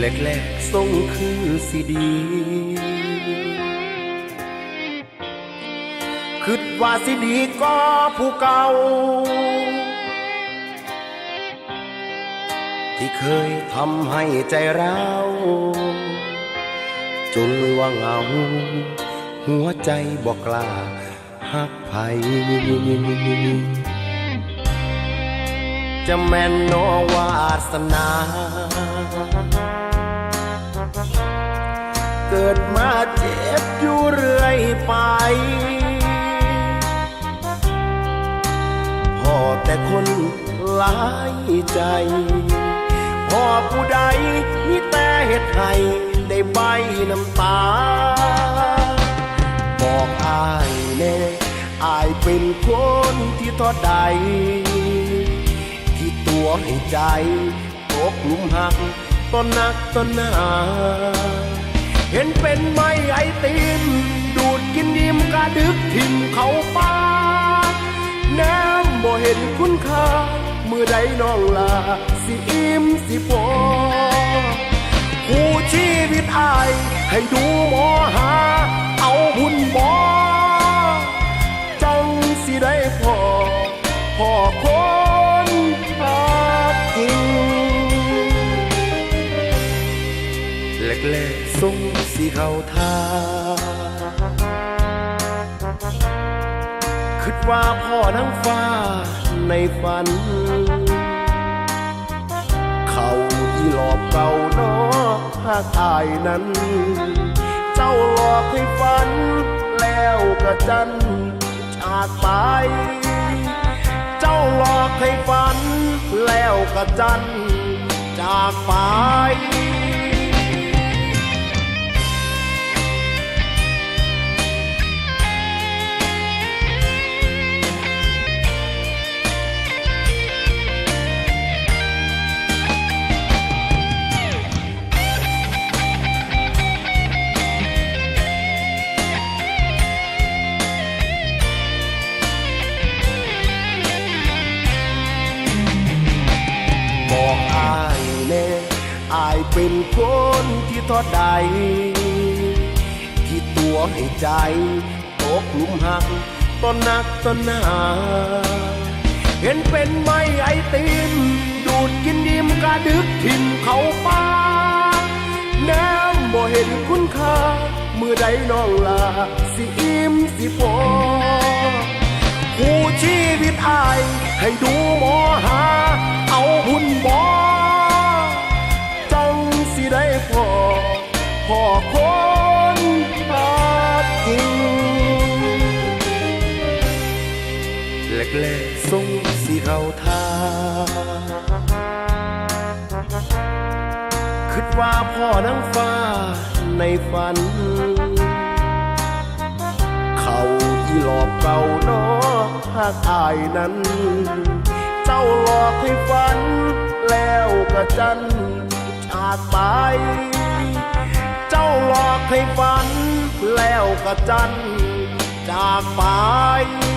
แหลกทรงคือสิดีคิดว่าสิดีก็ผู้เก่า ที่เคยทำให้ใจเราจนว่าเหงา หัวใจบอกกล้าหักไผจะแม่นนอวาสนา เกิดมาเจ็บอยู่เรื่อยไปพ่อแต่คนหลายใจพ่อผู้ใดมีแต่เหตุให้ได้ใบน้ำตา บอกอายแน่อายเป็นคนที่ทอดใด ที่ตัวให้ใจตกลุมหัก ต้นนักต้นหนาเห็นเป็นไม้ไอติม ดูดกินดิมกระดึกทิมเขาป้าแนมบ่เห็นคุณค่ามือใดน้องลา สิอิ่มสิพอผู้ชีวิตอาย ให้ดูหมอหา ทรงสีเขาทาคิดว่าพ่อทั้งฟ้าในฝัน เขาอีหลอบเก่าเนอหากอายนั้น เจ้าหลอกให้ฝัน แล้วก็จันจากไป เจ้าหลอกให้ฝัน แล้วก็จันจากไป อายเป็นคนที่ทอดใด ที่ตัวให้ใจตกหลุมหักต้นนักต้นหนา เห็นเป็นไม้ไอติม ดูดกินดิมกระดึกทิมเขาป้าแนมบ่เห็นคุณค่ามือใดน้องลา สิอิ่มสิพอผู้ชีวิตอายให้ดูหมอหา คนหาดจริงแหลกๆทรงสีเขาทาคิดว่าพ่อนังฟ้าในฝัน เขาอีหลอบเก่าเนอหากอายนั้น เจ้าหลอกให้ฝันแล้วก็จันจากไป หลอกให้ฝันแล้วก็จันจากไป